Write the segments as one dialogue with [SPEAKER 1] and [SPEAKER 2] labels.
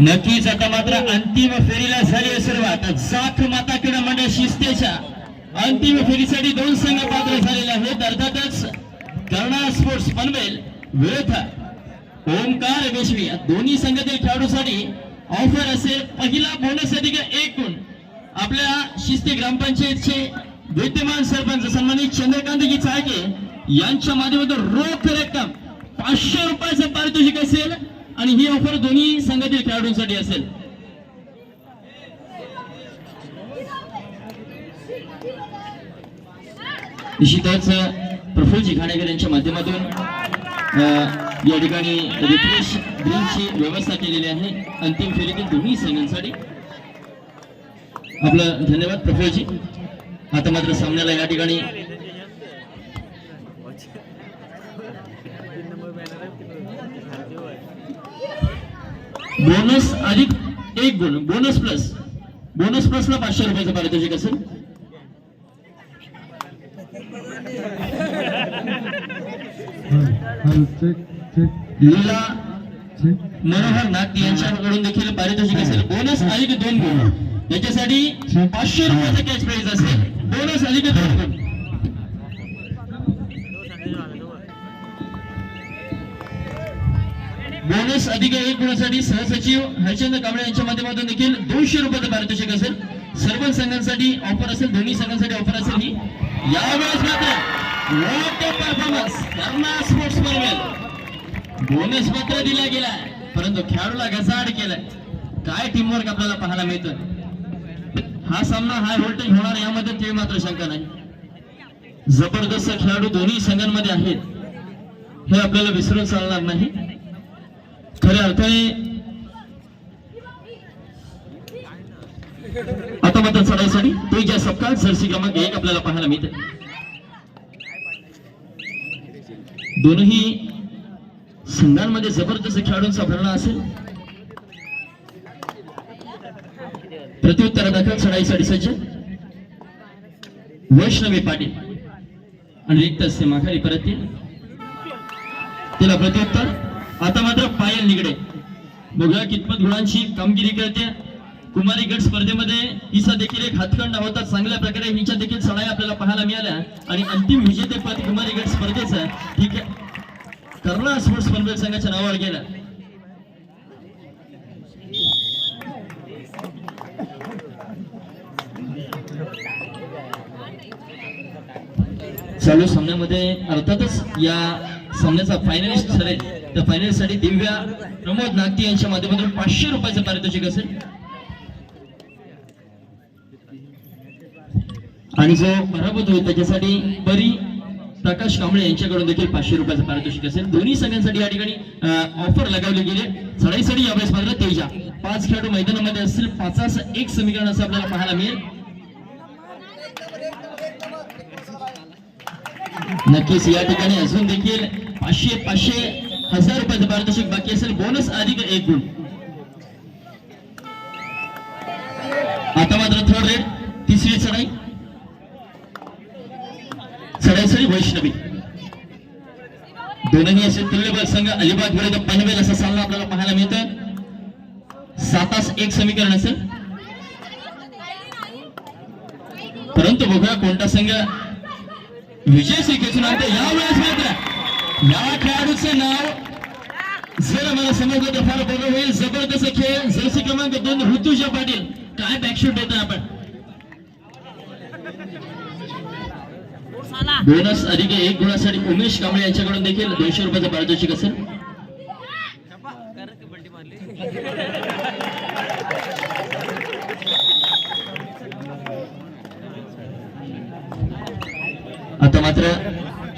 [SPEAKER 1] नक्कीच आता मात्र अंतिम फेरीला झाली सुरुवात. जाख माता क्रीडा मंडळ शिस्तेच्या अंतिम फेरीसाठी दोन संघ पात्र झालेले आहेत. अर्थातच कर्णा स्पोर्ट्स पनवेल विरुद्ध ओमकार वेशवी या दोन्ही संघातील खेळाडूसाठी ऑफर असेल. पहिला बोनस अधिकार एक गुण आपल्या शिस्ते ग्रामपंचायतचे विद्यमान सरपंच सन्मानित चंद्रकांतजी चाळके यांच्या माध्यमातून रोख रक्कम पाचशे रुपयाचं पारितोषिक असेल. आणि ही ऑफर दोन्ही संघातील खेळाडूंसाठी असेल. निश्चितच प्रफुल्लजी घाणेकर यांच्या माध्यमातून या ठिकाणी रिफ्रेश ड्रिंकची व्यवस्था केलेली आहे. अंतिम फेरीतील दोन्ही संघांसाठी. आपलं धन्यवाद प्रफुल्लजी. आता मात्र सामन्याला या ठिकाणी बोनस अधिक एक गुण बोनस प्लस. बोनस प्लसला पाचशे रुपयाचं पारितोषिक असेल. लीला मनोहर नाथ यांच्याकडून देखील पारितोषिक असेल. बोनस अधिक दोन गुण. याच्यासाठी पाचशे रुपयाचा कॅश प्राईज असेल. बोनस अधिक दोन गुण. बोनस अधिक एक गुणासाठी सहसचिव हरिचंद्र कांबळे यांच्या माध्यमातून देखील दोनशे रुपयाचं पारितोषिक असेल. सर्व संघांसाठी ऑफर असेल दोन्ही संघांसाठी ऑफर असेल ही. यावेळेस मात्र वॉट परफॉर्मन्स कर्णा स्पोर्ट्स बोनस मात्र दिला गेलाय. परंतु खेळाडूला घसाड केलाय. काय टीमवर्क आपल्याला पाहायला मिळतं हा सामना हाय व्होल्टेज होणार यामध्ये ते मात्र शंका नाही. जबरदस्त खेळाडू दोन्ही संघांमध्ये आहेत. हे आपल्याला विसरून चालणार नाही. खऱ्या अर्थाने आता मात्र चढाईसाठी ज्या सपकाळ सरसी क्रमांक एक आपल्याला पाहायला मिळते दोनही संघांमध्ये जबरदस्त खेळाडूंचा भरणा असेल. प्रत्युत्तर दाखल चढाईसाठी सज्ज वैष्णवी पाटील. आणि रिक्त असते माघारी परत येईल तिला प्रत्युत्तर. आता मात्र पायल निगडे. बघूया कितपत गुणांची कामगिरी करते. कुमारी गट स्पर्धेमध्ये हिचा देखील एक हातखंड होता. चांगल्या प्रकारे हिच्या देखील चढाई आपल्याला पाहायला मिळाल्या. आणि अंतिम विजेतेपद कुमारी गट स्पर्धेचं ठीक आहे. कर्णा स्पोर्ट्स पनवेल संघाच्या नावावर गेलं चालू सामन्यामध्ये अर्थातच या सामन्याचा फायनलिस्ट ठरेल. त्या फायनलिस्टसाठी दिव्या प्रमोद नागती यांच्या माध्यमातून पाचशे रुपयाचं पारितोषिक असेल आणि जो पराभूत होईल त्याच्यासाठी परी प्रकाश कांबळे यांच्याकडून देखील पाचशे रुपयाचं पारितोषिक असेल दोन्ही संघांसाठी या ठिकाणी ऑफर लगावली गेली. चढाईसाठी यावेळेस मात्र तेजा. पाच खेळाडू मैदानामध्ये असतील. पाचास एक समीकरण असं आपल्याला पाहायला मिळेल. नक्कीच या ठिकाणी अजून देखील पाचशे पाचशे हजार रुपयाचं पारितोषिक बाकी असेल. बोनस अधिक एक गुण. आता मात्र थर्ड रेट तिसरी चढाई. चढाईसाठी वैष्णवी. दोनही असे तुल्यबळ संघ अलिबाग विरुद्ध पनवेल असा सामना आपल्याला पाहायला मिळतं सातास एक समीकरण असेल. परंतु बघूया कोणता संघ विजय श्री यावेळेस मात्र या खेळाडूचं नाव. जर मला समजलं तर फार बरं होईल. जबरदस्त खेळ. जर्सी क्रमांक दोन ऋतुजा पाटील. काय बॅकशूट देतोय आपण? बोनस अधिक एक गुणासाठी उमेश कांबळे यांच्याकडून देखील दोनशे रुपयाचं पारितोषिक असेल आता मात्र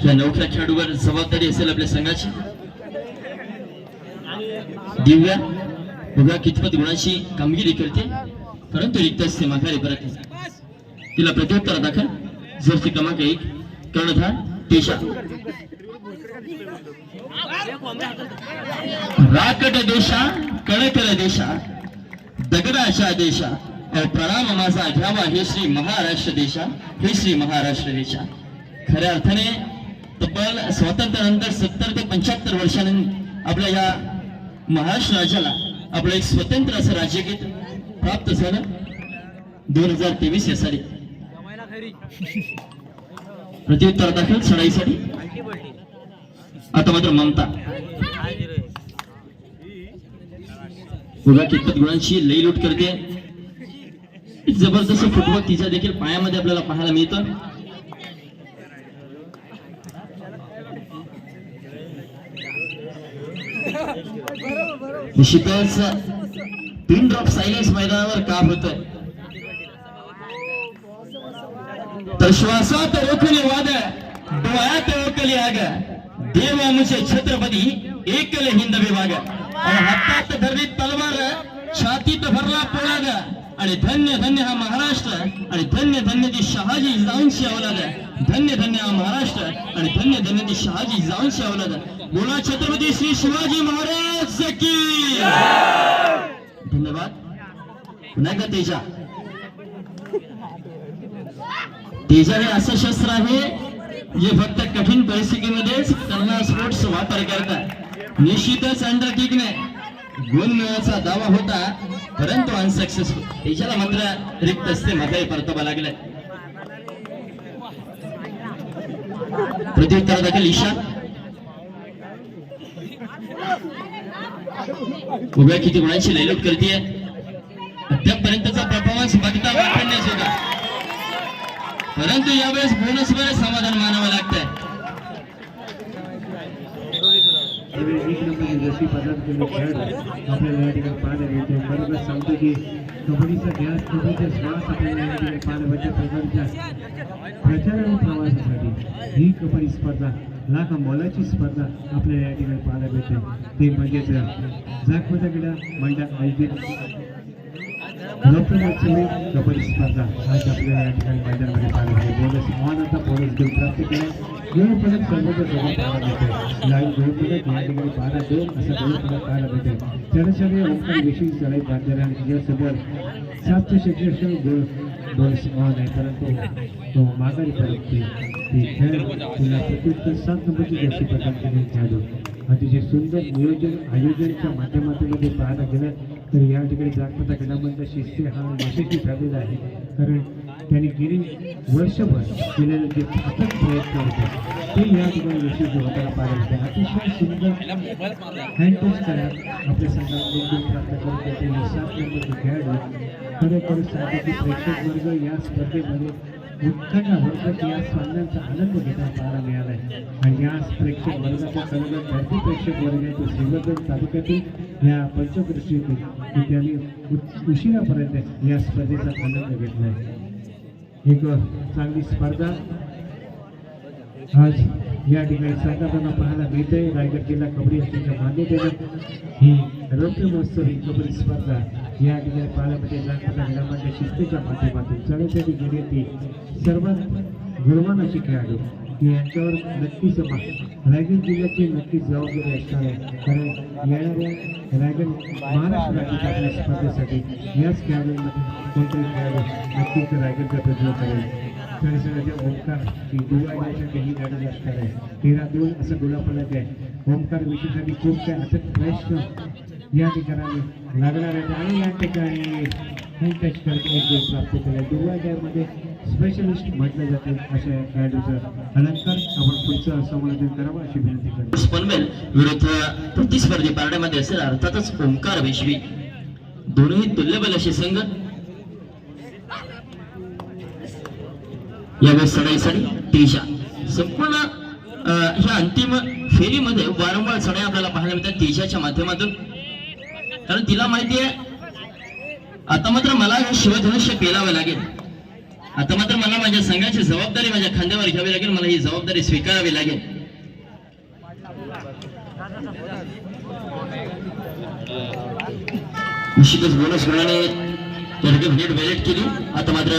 [SPEAKER 1] या नवख्या खेळाडूवर जबाबदारी असेल आपल्या संघाची? दिव्या बघा कितपत गुणाची कामगिरी करते. परंतु रिक्त असते माघारी परत तिला प्रत्युत्तर दाखल. जर्सी क्रमांक एक कर्णधार तेशा राकट देशा कणकर देशा दगडाच्या देशा. प्रणाम माझा घ्यावा हे श्री महाराष्ट्र देशा हे श्री महाराष्ट्र देशा. खऱ्या अर्थाने तब्बल स्वातंत्र्यानंतर सत्तर ते पंच्याहत्तर वर्षांनी आपल्या या महाराष्ट्र राज्याला आपलं एक स्वतंत्र असं राज्यगीत प्राप्त झालं. दोन हजार तेवीस या साली. प्रत्युत्तर दाखल सडाईसाठी. आता मात्र ममता. बघा कितपत गुणांची लई लूट करते. जबरदस्त फुटबॉल तिच्या देखील पायामध्ये आपल्याला पाहायला मिळतं. निश्चितच पिन ड्रॉप सायलेन्स मैदानावर का होत तर श्वासात ओखली वाद डोळ्यात ओकली आग देव आमचे छत्रपती एकल हिंद विभाग आणि हातात धरली तलवार छातीत भरला पोळाग आणि धन्य धन्य हा महाराष्ट्र आणि धन्य धन्य ती शहाजी जाऊनशी अवलाद धन्य धन्य हा महाराष्ट्र आणि धन्य धन्य ती शहाजी जाऊन अवलाद बोला छत्रपती श्री शिवाजी महाराज की. धन्यवाद. पुन्हा का तेजा. तेजा हे असं शस्त्र आहे जे फक्त कठीण परिस्थितीमध्येच त्यांना स्पोर्ट्स वापर करतात. निश्चितच अंडर नाही गुण मिळवायचा दावा होता परंतु अनसक्सेसफुल तेजाला मात्र रिक्त असते मात्र परतावा लागलाय. प्रत्युत्तर देखील ईशा उभ्या किती गुणांची लयलोट करते अद्यापपर्यंतचा परफॉर्मन्स बघता वाखाणण्यास होता परंतु यावेळेस बोनस वर समाधान मानावं लागतंय.
[SPEAKER 2] एक नंबर जशी पदार्थ खेळाडू आपल्याला या ठिकाणी पाहण्यात येते बरोबर सांगतो की कबड्डीचा ध्यास कबड्डीचा श्वास आपल्याला या ठिकाणी पाहायला प्रकारच्या प्रचार आणि प्रवासासाठी. ही कबड्डी स्पर्धा लाख मोलाची स्पर्धा आपल्याला या ठिकाणी पाहायला मिळते. ते म्हणजेच जागपता क्रीडा मंडळ आयोजित लोकमहोत्सवी कबड्डी स्पर्धा आज आपल्याला या ठिकाणी मैदानामध्ये बोनस बोनस प्राप्त केला. पाहायला मिळते लाईव्ह या ठिकाणी असं दोन पाहायला मिळते ओंकार विषयी चढाई बांधलेला आणि तिच्यासोबत सातशे शिक्षण दोन बोनस ऑन परंतु तो माघारी परतते ती खेळ तिला प्रत्युत्तर सात नंबरची जशी पदक केली खेळाडू अतिशय सुंदर नियोजन आयोजनच्या माध्यमातून पाहायला गेलं तर या ठिकाणी जागपता क्रीडामंडळ शिस्ते हा यशस्वी झालेला आहे. कारण त्यांनी गेली वर्षभर केलेले जे अथक प्रयत्न होते ते या ठिकाणी यशस्वी होताना पाहायला मिळते अतिशय सुंदर हँड टच करत आपल्या संघात प्राप्त करून असलेले सात नंबरचे खेळाडू खरोखर सांगतो प्रेक्षक वर्ग या स्पर्धेमध्ये उत्खंड हरकत या सामन्यांचा आनंद घेता पाहायला मिळाला आहे. आणि याच प्रेक्षक वर्गाच्या खरोखर भरती प्रेक्षक वर्गाचे आहे श्रीवर्धन तालुक्यातील या पंचकृषी त्यांनी उशिरापर्यंत या स्पर्धेचा आनंद घेतला आहे. एक चांगली स्पर्धा आज या ठिकाणी साकारताना पाहायला मिळते रायगड जिल्हा कबड्डी असल्याच्या मान्यतेनं ही रौप्य महोत्सव ही कबड्डी स्पर्धा या ठिकाणी पाहायला मिळते जागतिक ग्रामांच्या शिस्तीच्या माध्यमातून चढवण्यासाठी गेली ती सर्वात गुणवान अशी खेळाडू की यांच्यावर नक्कीच मा- रायगड जिल्ह्याची नक्कीच जबाबदारी असणार आहे कारण येणाऱ्या रायगड महाराष्ट्र राज्याच्या आपल्या स्पर्धेसाठी याच खेळाडूंमध्ये कोणतरी खेळाडू नक्कीच रायगडचा प्रतिनिधित्व करेल. परिसराचे ओंकार की दुवायसाठी ही गाडी असणार आहे. तेरा दोन असं गुलाफलक आहे ओंकार विषयासाठी खूप काही अथक प्रयत्न या ठिकाणी लागणार आहेत आणि या ठिकाणी हँड टच करत एक गोल प्राप्त केला. दुवायमध्ये स्पेशलिस्ट म्हटलं जाते अशा खेळाडूचा. अलंकार आपण पुढचं समालोचन करावं अशी विनंती करतो.
[SPEAKER 1] पनवेल विरुद्ध प्रतिस्पर्धी पारड्यामध्ये असेल अर्थातच ओंकार वेशवी. दोन्ही तुल्यबल असे संघ. यावेळेस सडाईसाठी तेजा. संपूर्ण ह्या अंतिम फेरीमध्ये वारंवार सडाई आपल्याला पाहायला मिळतात. तेजाच्या माध्यमातून कारण तिला माहिती आहे आता मात्र मला शिवधनुष्य पेलावं लागेल. आता मात्र मला माझ्या संघाची जबाबदारी माझ्या खांद्यावर घ्यावी लागेल मला ही जबाबदारी स्वीकारावी लागेल. निश्चितच बोनस गुणाने या ठिकाणी नेट केली. आता मात्र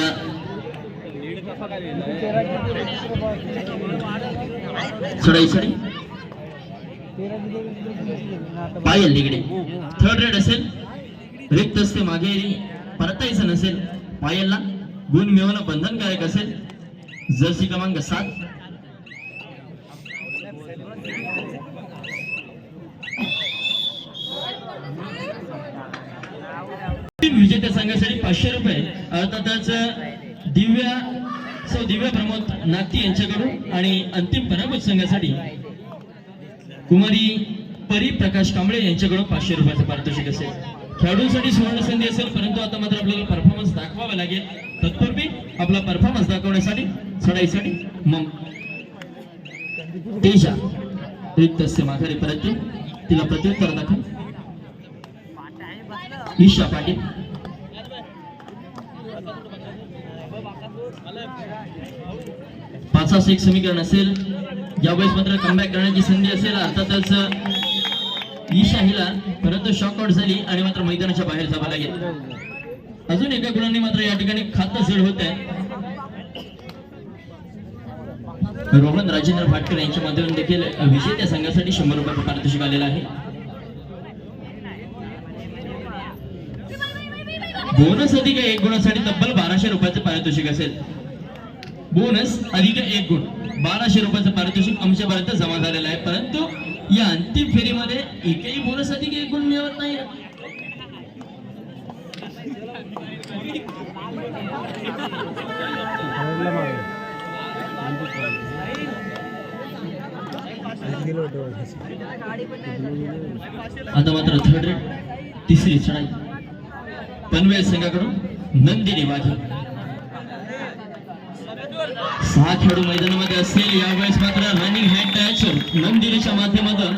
[SPEAKER 1] सोडाई सडी पायल निगडे. थर्ड रेड असेल. रिक्त असते मागे परतायचं नसेल पायलला. गुण मिळवणं बंधनकारक असेल. जर्सी क्रमांक सात. विजेत्या संघासाठी पाचशे रुपये. अर्थातच दिव्या सौ दिव्या प्रमोद नागती यांच्याकडून आणि अंतिम पराभूत संघासाठी कुमारी परी प्रकाश कांबळे यांच्याकडून पाचशे रुपयाचं पारितोषिक असेल. खेळाडूंसाठी सुवर्ण संधी असेल परंतु आता मात्र आपल्याला परफॉर्मन्स दाखवावा लागेल. तत्पूर्वी आपला परफॉर्मन्स दाखवण्यासाठी चढाईसाठी मग तेजा रिक्त असते माघारी परत. तिला प्रत्युत्तर दाखव. ईशा पाटील. पाच एक समीकरण असेल. यावेळेस मात्र कमबॅक करण्याची संधी असेल. अर्थातच ईशा हिला परंतु शॉकआउट झाली आणि मात्र मैदानाच्या बाहेर जावा लागेल. अजून एका गुणांनी मात्र या ठिकाणी खातं सेड होत आहे. रोहन राजेंद्र भाटकर यांच्या माध्यमातून देखील विजेत्या संघासाठी शंभर रुपये पारितोषिक आलेला आहे. बोनस अधिक एक गुणासाठी तब्बल बाराशे रुपयाचं पारितोषिक असेल. बोनस अधिक एक गुण. बाराशे रुपयाचं पारितोषिक आमच्यापर्यंत जमा झालेलं आहे. परंतु या अंतिम फेरीमध्ये एकही बोनस अधिक एकूण मिळवत नाही. आता मात्र थर्ड रेट तिसरी चढाई. पनवेल संघाकडून नंदिनी वाघे. सहा खेळाडू मैदानामध्ये असतील यावेळेस मात्र रनिंग हँड टॅच नंदिनीच्या माध्यमातून.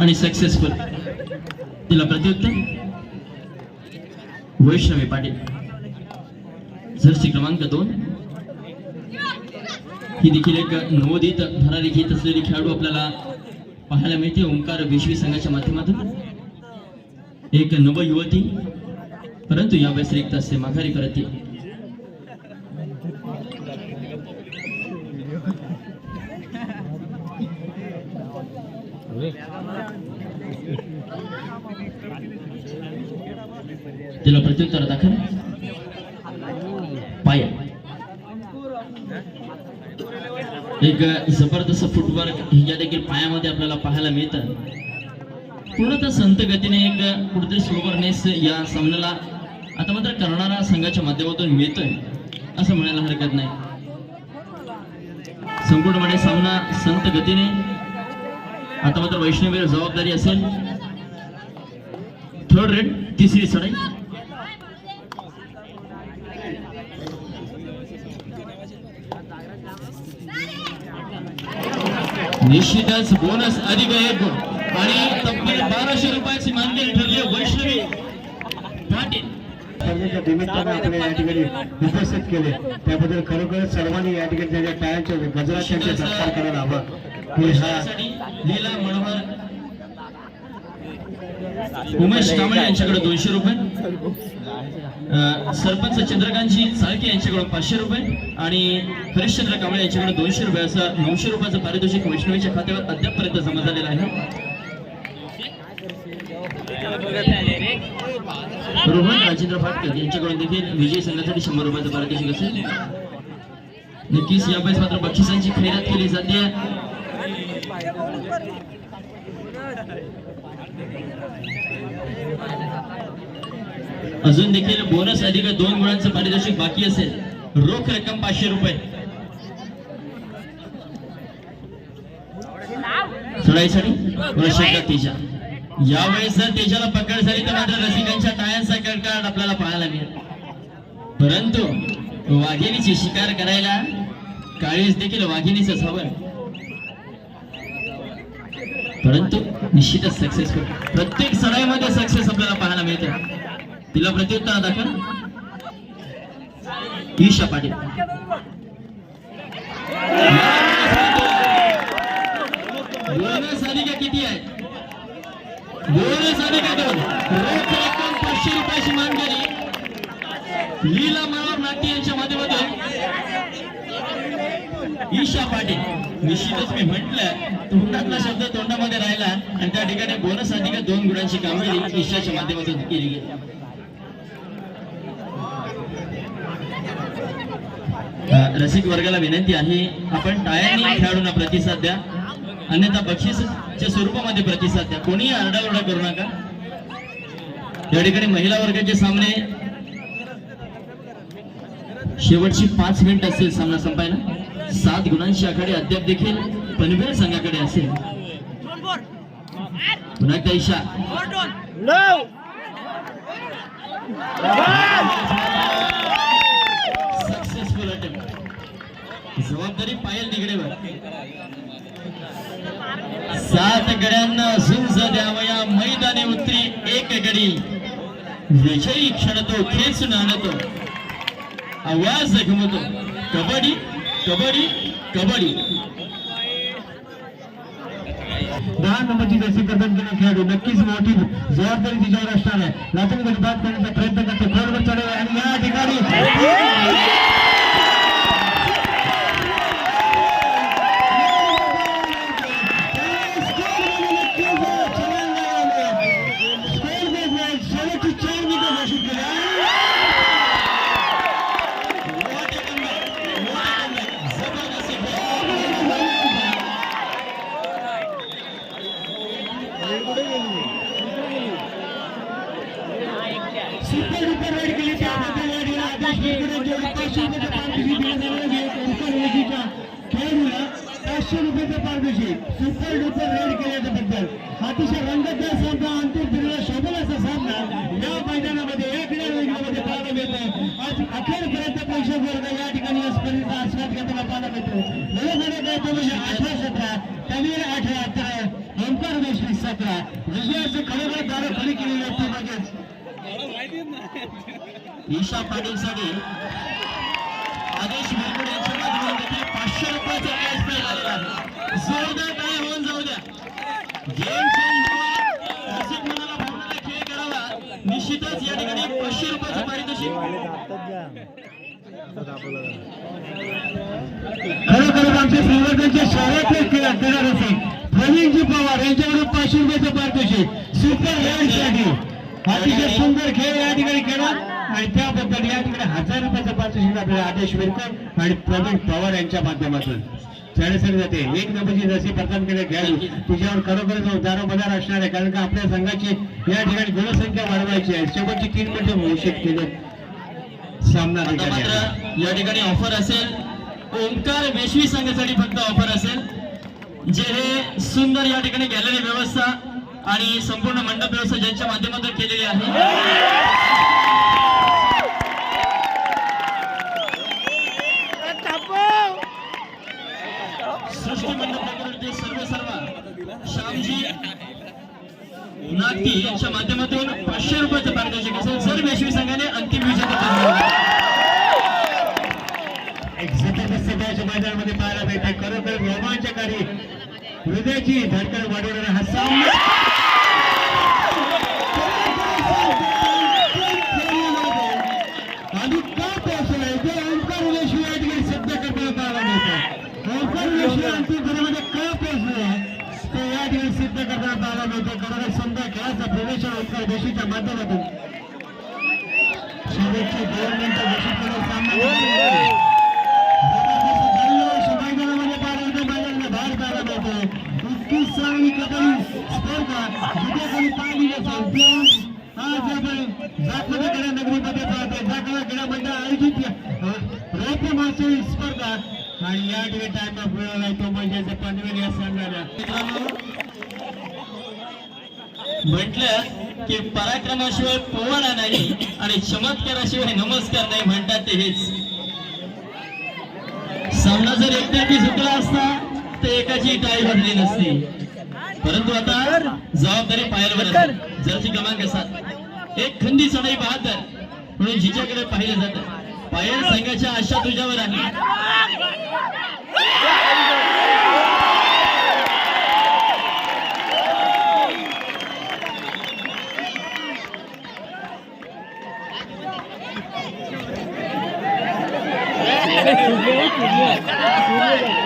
[SPEAKER 1] आणि सक्सेसफुल तिला प्रत्युत्तर. वैष्णवी पाटील. जर्सी क्रमांक दोन. ही देखील एक नवोदित भरारी घेत असलेली खेळाडू आपल्याला पाहायला मिळते. ओंकार विश्वी संघाच्या माध्यमातून. एक नव युवती परंतु या व्यतिरिक्त असते माघारी परत तिला प्रत्युत्तर दाखल पाया. एक जबरदस्त फुटवर्क या देखील पायामध्ये आपल्याला पाहायला मिळतं. पूर्णतः संत गतीने एक कुठेतरी स्लोवरनेस या सामन्याला आता मात्र करणारा संघाच्या माध्यमातून मिळतोय असं म्हणायला हरकत नाही. संपूर्णपणे सामना संत गतीने. आता मात्र वैष्णवीवर जबाबदारी असेल. थर्ड रेट तिसरी चढाई निश्चितच बोनस अधिक एक गुण आणि तब्बल बाराशे रुपयाची मानदेण ठरली आहे वैष्णवी. पाटील.
[SPEAKER 2] स्पर्धेच्या निमित्तानं आपल्या या ठिकाणी उपस्थित केले. त्याबद्दल खरोखरच सर्वांनी या ठिकाणी त्याच्या टाळ्यांच्या गजरात त्यांचा सत्कार करायला हवा.
[SPEAKER 1] लीला मनोहर उमेश कांबळे यांच्याकडे दोनशे रुपये. सरपंच चंद्रकांतजी साळके यांच्याकडून पाचशे रुपये आणि हरिश्चंद्र कांबळे यांच्याकडे दोनशे रुपये. असं नऊशे रुपयाचं पारितोषिक वैष्णवीच्या खात्यावर अद्यापपर्यंत जमा झालेलं आहे. रोहन राजेंद्र फाटकर यांच्याकडून देखील विजय संघासाठी शंभर रुपयाचं पारितोषिक असेल. नक्कीच यावेळेस मात्र बक्षिसांची खैरात केली जाते. अजून देखील बोनस अधिक दोन गुणांचं पारितोषिक बाकी असेल. रोख रक्कम पाचशे रुपये. यावेळेस जर तेजाला पकड झाली तर मात्र रसिकांच्या टाळ्यांचा कडकड आपल्याला पाहायला मिळेल. परंतु वाघिणीची शिकार करायला काळीस देखील वाघिणीच हवं परंतु निश्चितच सक्सेसफुल प्रत्येक चढाईमध्ये सक्सेस आपल्याला पाहायला मिळते. तिला प्रत्युत्तर दाखल ईशा पाटील. बोनस अधिका किती आहे बोनस अधिका दोन. रोख रक्कम पाचशे रुपयाची मान केली लीला मनोहर नाट्य यांच्या माध्यमातून. ईशा पाटील. निश्चितच मी म्हटलं तोंडातला शब्द तोंडामध्ये राहिला आणि त्या ठिकाणी बोनस अधिका दोन गुणांची कामगिरी ईशाच्या माध्यमातून केली गेली. रसिक वर्गाला विनंती आहे आपण टाळ्यांनी खेळाडूंना प्रतिसाद द्या. अन्यथा बक्षीसच्या स्वरूपामध्ये प्रतिसाद द्या. कोणीही आरडाओरडा करू नका. या ठिकाणी महिला वर्गाचे सामने शेवटची पाच मिनिट असेल सामना संपायला. सात गुणांची आघाडी अद्याप देखील पनवेल संघाकडे असेल. पुन्हा एकदा इशा सात गड्यांना झुंज द्यावया मैदाने उतरी एक गडी. विजयी क्षण तो खेचून आणतो आवाज घुमतो. कबड्डी कबड्डी कबड्डी.
[SPEAKER 2] दहा नंबरची जशी प्रदान केलेला खेळाडू नक्कीच मोठी जबाबदारी तिच्यावर असणार आहे. लातूर बाद करण्याचा प्रयत्न करतो. खोलवर चढव आणि या ठिकाणी नवमध्ये अठरा सतरा तमीर अठरा अठरा ओंकार देशवी सतरा विजयाचे खरोखर दारू खरी केलेली आहे ती
[SPEAKER 1] ईशा पाटीलसाठी आदेश भेटून यांच्या माध्यमातून पाचशे रुपयाचा कॅश प्राईज आलेला आहे. जोरदार काय होऊन जाऊ द्या. गेम चेंज मनाला भावनाला खेळ करावा निश्चितच या ठिकाणी पाचशे रुपयाचं पारितोषिक.
[SPEAKER 2] खरोखर आमच्या संवर्धनच्या शहरातले क्रीडा रसिक प्रवीणजी पवार यांच्याकडून पाचशे रुपयाचं पारितोषिक सुपरसाठी. अतिशय सुंदर खेळ या ठिकाणी केला आणि त्याबद्दल या ठिकाणी हजार रुपयाचं पारितोषिक आपल्याला आदेश विरकर आणि प्रवीण पवार यांच्या माध्यमातून. चढसर जाते. एक नंबरची जशी प्रदान केले खेळाडू. तुझ्यावर खरोखरच दारोमदार असणार आहे कारण का आपल्या संघाची या ठिकाणी गुणसंख्या वाढवायची आहे. शेवटची तीन मिनिटं घोषित केले सामना
[SPEAKER 1] या ठिकाणी ऑफर असेल ओंकार वेशवी संघासाठी फक्त ऑफर असेल जे हे सुंदर या ठिकाणी गॅलरी व्यवस्था आणि संपूर्ण मंडप व्यवस्था ज्यांच्या माध्यमातून केलेली आहे. सृष्टी सर्व सर्व श्यामजी नागती यांच्या माध्यमातून पाचशे रुपयाचं पारितोषिक असेल. सर वेशवी संघाने अंतिम विजेता
[SPEAKER 2] मध्ये पाहायला मिळते खरोखर रोमांचकारी हृदयाची धडकन वाढवणारा हा सामना. आणि सिद्ध करताना पाहायला मिळतं. ओंकार सुंदर खेळाचा प्रवेश ओंकार उदेशीच्या माध्यमातून. शेवटची दोन मिनिटं घोषित सामना. चांगली आज आपण नगरीमध्ये पाहतो आयोजित रौप्य महोत्सवी स्पर्धा आणि या ठिकाणी टाइम म्हणजे पनवेल या संघाला
[SPEAKER 1] म्हटलं की पराक्रमाशिवाय पोवाडा नाही आणि चमत्काराशिवाय नमस्कार नाही म्हणतात ते हेच. सामना जर एकट्याची सुटला असता तर एकाची टाळी भरली नसती. परंतु आता जबाबदारी आहे जरची क्रमांक सात. एक खंदी चढाई बहादर म्हणून जिच्याकडे पाहिलं जातं. पायल संघाच्या आशा तुझ्यावर आहे. रसिकवर्गाला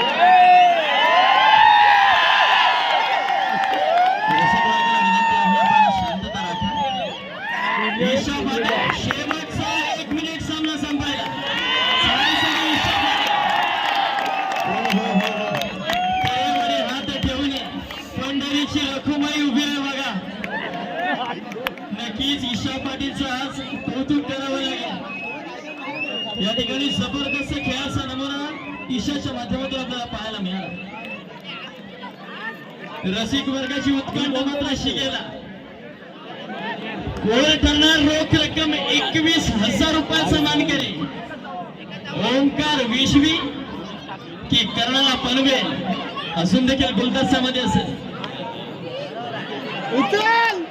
[SPEAKER 1] नक्कीच ईशा पाटीलचं आज कौतुक करावं लागेल. या ठिकाणी जबरदस्त खेळाचा नमुना ईशाच्या माध्यमातून आपल्याला पाहायला मिळाला. रसिक वर्गाची उत्कंठ मात्र शिकेला कोण ठरणार रोख रक्कम एकवीस हजार रुपयाचा मानकरी. ओंकार विश्वी की कर्णाला पनवेल असून देखील गुलदस्त्यामध्ये असेल.
[SPEAKER 3] उचल!